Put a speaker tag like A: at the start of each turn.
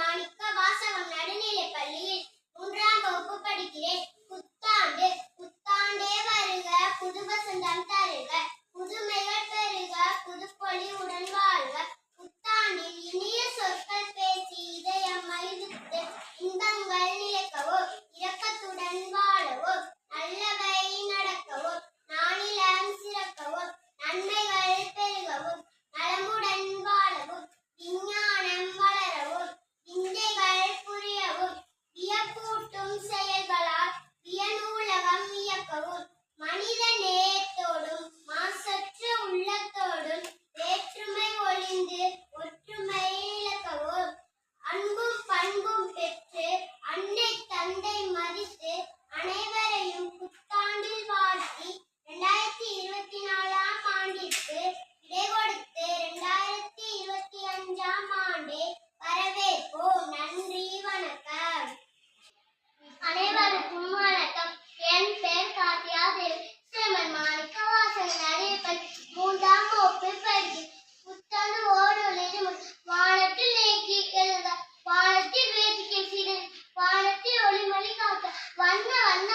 A: மாணிக்க வாசகம் நடுநிலை பள்ளியில் மூன்றாம் வகுப்பு படிக்கிறேன். புத்தாண்டு புத்தாண்டே வருக. புது வசந்தம் மனிதனே வழிகாட்ட வண்ண வண்ண